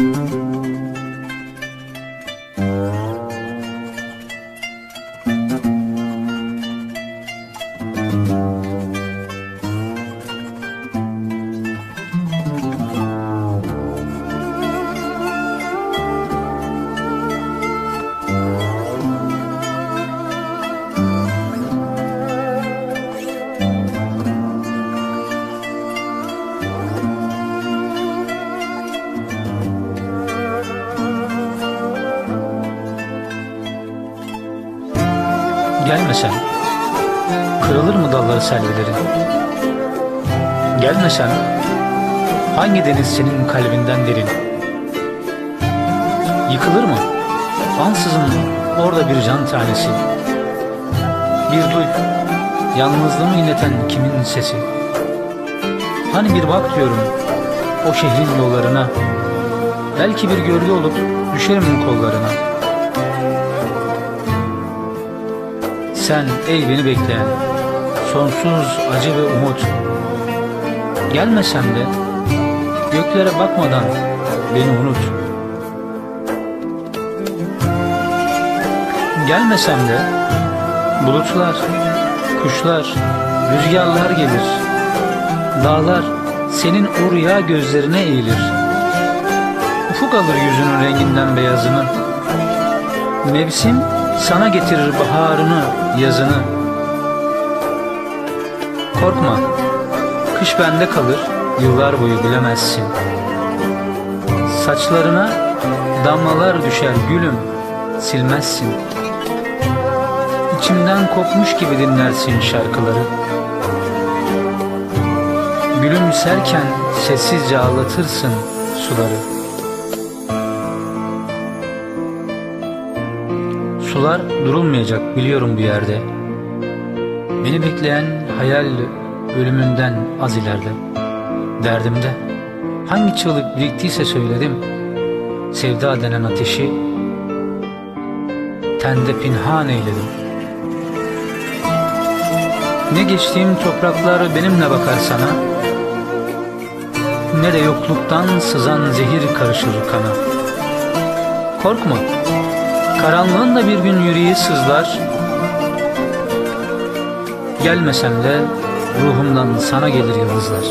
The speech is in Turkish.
Música Gelmesen kırılır mı dalları selvilerin? Gelmesen hangi deniz senin kalbinden derin? Yıkılır mı? Ansızın orada bir can tanesi. Bir duy, yalnızlığımı inleten kimin sesi? Hani bir bak diyorum o şehrin yollarına. Belki bir gölge olup düşerim kollarına. Sen ey beni bekleyen sonsuz acı ve umut. Gelmesem de. Göklere bakmadan beni unut. Gelmesem de. Bulutlar, kuşlar, rüzgarlar gelir. Dağlar senin o rüya gözlerine eğilir. Ufuk alır yüzünün renginden beyazını. Mevsim sana getirir baharını, yazını. Korkma, kış bende kalır, yıllar boyu bilemezsin. Saçlarına damlalar düşer gülüm, silmezsin. İçimden kopmuş gibi dinlersin şarkıları. Gülümserken sessizce ağlatırsın suları. Sular durulmayacak biliyorum bu yerde. Beni bekleyen hayal ölümünden az ileride. Derdimde hangi çığlık biriktiyse söyledim. Sevda denen ateşi tende pinhan eyledim. Ne geçtiğim topraklar benimle bakar sana. Ne de yokluktan sızan zehir karışır kana. Korkma, Karanlığın da bir gün yüreği sızlar. Gelmesem de ruhumdan sana gelir yıldızlar